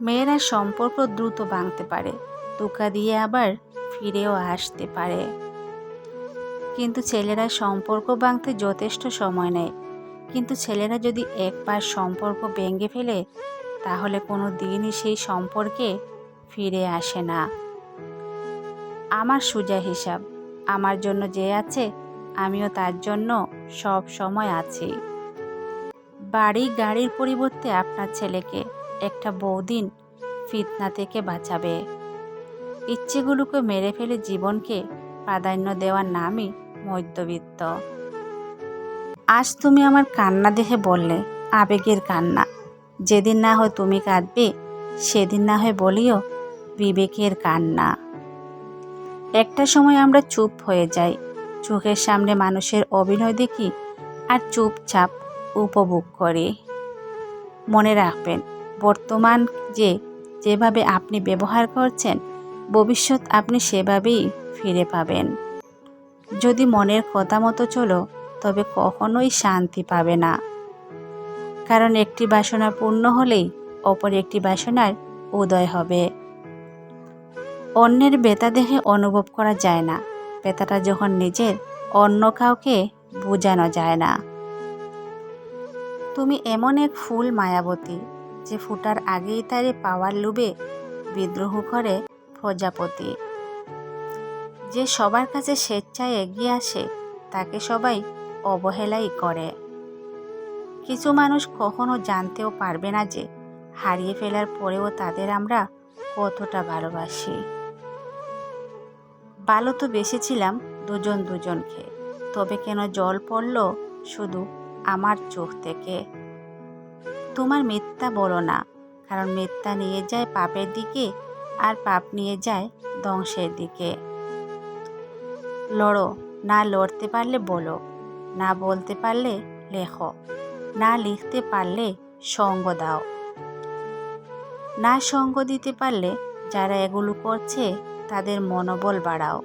মেয়েরা সম্পর্ক দ্রুত ভাঙতে পারে ধোকা দিয়ে আবার ফিরেও আসতে পারে। কিন্তু ছেলেরা সম্পর্ক ভাঙতে যথেষ্ট সময় নেয়। কিন্তু ছেলেরা যদি একবার সম্পর্ক ভেঙে ফেলে, তাহলে কোনো দিনই সেই সম্পর্কে ফিরে আসে না। আমার সোজা হিসাব, আমার জন্য যে আছে, আমিও তার জন্য সব সময় আছি। বাড়ি গাড়ির পরিবর্তে আপনার ছেলেকে একটা বৌদিন ফিতনা থেকে বাঁচাবে। ইচ্ছেগুলোকে মেরে ফেলে জীবনকে প্রাধান্য দেওয়ার নামই মধ্যবিত্ত। আজ তুমি আমার কান্না দেখে বললে, আবেগের কান্না। যেদিন না হয় তুমি কাঁদবে, সেদিন না হয় বলিও বিবেকের কান্না। একটা সময় আমরা চুপ হয়ে যাই। চোখের সামনে মানুষের অভিনয় দেখি আর চুপচাপ উপভোগ করি। মনে রাখবেন বর্তমান যে যেভাবে আপনি ব্যবহার করছেন, ভবিষ্যৎ আপনি সেভাবেই ফিরে পাবেন। যদি মনের কথা মতো চলো, তবে কখনোই শান্তি পাবে না। কারণ একটি বাসনা পূর্ণ হলেই অপর একটি বাসনার উদয় হবে। অন্যের বেতা দেখে অনুভব করা যায় না। বেতাটা যখন নিজের, অন্য কাউকে বোঝানো যায় না। তুমি এমন এক ফুল মায়াবতী। যে ফুটার আগেই তারে পাওয়ার লোভে বিদ্রোহ করে প্রজাপতি। যে সবার কাছে স্বেচ্ছায় এগিয়ে আসে, তাকে সবাই অবহেলাই করে। কিছু মানুষ কখনো জানতেও পারবে না যে হারিয়ে ফেলার পরেও তাদের আমরা কতটা ভালোবাসি। ভালো তো বেসেছিলাম দুজন দুজনকে, তবে কেন জল পড়ল শুধু আমার চোখ থেকে? তোমার মিথ্যা বলো না, কারণ মিথ্যা নিয়ে যায় পাপের দিকে আর পাপ নিয়ে যায় ধ্বংসের দিকে। লড়ো, না লড়তে পারলে বলো, না বলতে পারলে লেখো, না লিখতে পারলে সঙ্গ দাও। না সঙ্গ দিতে পারলে যারা এগুলো করছে তাদের মনোবল বাড়াও।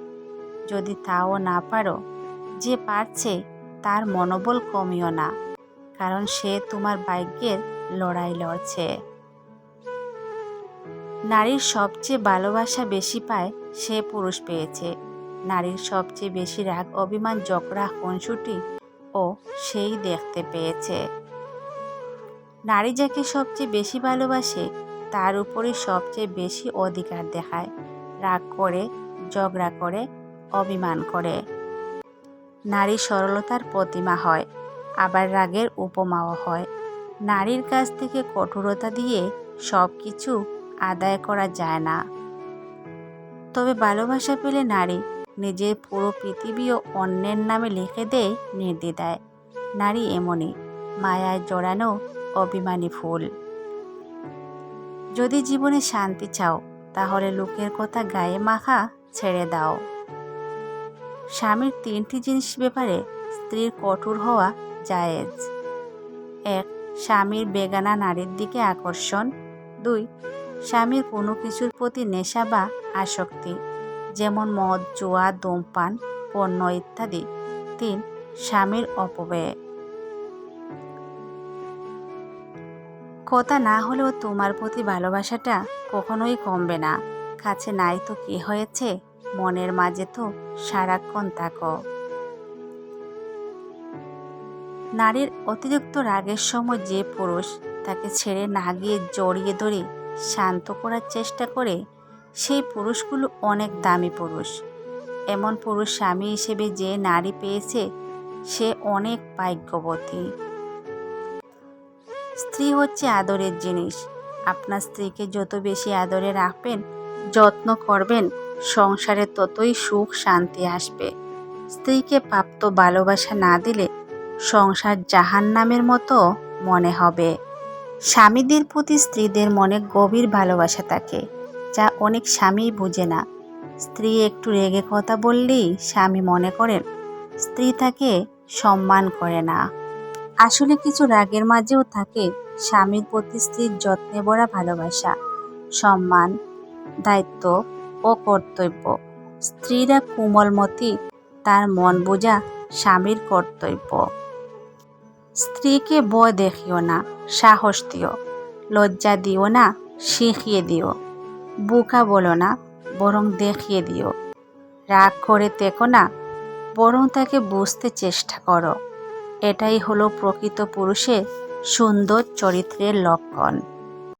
যদি তাও না পারো, যে পারছে তার মনোবল কমিও না। কারণ সে তোমার ভাগ্যের লড়াই লড়ছে। নারীর সবচেয়ে ভালোবাসা বেশি পায় সে পুরুষ পেয়েছে। নারীর সবচেয়ে বেশি রাগ, অভিমান জকরা হনসুটি ও সেই দেখতে পেয়েছে। নারী যাকে সবচেয়ে বেশি ভালোবাসে তার উপরে সবচেয়ে বেশি অধিকার দেখায়। রাগ করে, ঝগড়া করে, অভিমান করে। নারী সরলতার প্রতিমা হয়। আবার রাগের উপমাও হয়। নারীর কাছ থেকে কঠোরতা দিয়ে সব কিছু আদায় করা যায় না। তবে ভালোবাসা পেলে নারী নিজের পুরো পৃথিবীও অন্যের নামে লিখে দেয় নির্দ্বিধায় নারী এমনই, মায়ায় জড়ানো অভিমানী ফুল। যদি জীবনে শান্তি চাও, তাহলে লোকের কথা গায়ে মাখা ছেড়ে দাও। স্বামীর তিনটি জিনিস ব্যাপারে স্ত্রীর কঠোর হওয়া জায়েজ। এক, স্বামীর বেগানা নারীর দিকে আকর্ষণ। দুই, স্বামীর কোনো কিছুর প্রতি নেশা বা আসক্তি, যেমন মদ, জোয়া, ধূমপান, পণ্য ইত্যাদি। তিন, স্বামীর অপব্যয়। কথা না হলেও তোমার প্রতি ভালোবাসাটা কখনোই কমবে না। কাছে নাই তো কি হয়েছে? মনের মাঝে তো সারাক্ষণ থাকো। নারীর অতিরিক্ত রাগের সময় যে পুরুষ তাকে ছেড়ে না গিয়ে জড়িয়ে ধরে শান্ত করার চেষ্টা করে, সেই পুরুষগুলো অনেক দামি পুরুষ। এমন পুরুষ স্বামী হিসেবে যে নারী পেয়েছে, সে অনেক ভাগ্যবতী। স্ত্রী হচ্ছে আদরের জিনিস। আপনার স্ত্রীকে যত বেশি আদরে রাখবেন, যত্ন করবেন, সংসারে ততই সুখ শান্তি আসবে। স্ত্রীকে প্রাপ্ত ভালোবাসা না দিলে সংসার জাহান নামের মতো মনে হবে। স্বামীদের প্রতি স্ত্রীদের মনে গভীর ভালোবাসা থাকে, যা অনেক স্বামী বুঝে না। স্ত্রী একটু রেগে কথা বললেই স্বামী মনে করেন, স্ত্রী তাকে সম্মান করে না। আসলে কিছু রাগের মাঝেও থাকে স্বামীর প্রতি স্ত্রীর যত্নে ভরা ভালোবাসা, সম্মান, দায়িত্ব ও কর্তব্য। স্ত্রীরা কোমলমতি তার মন বোঝা স্বামীর কর্তব্য। স্ত্রীকে বয় দেখিও না, সাহস দিও। লজ্জা দিও না, শিখিয়ে দিও। বুকা বলো না, বরং দেখিয়ে দিও। রাগ করে তেকো না, বরং তাকে বুঝতে চেষ্টা করো। এটাই হলো প্রকৃত পুরুষের সুন্দর চরিত্রের লক্ষণ।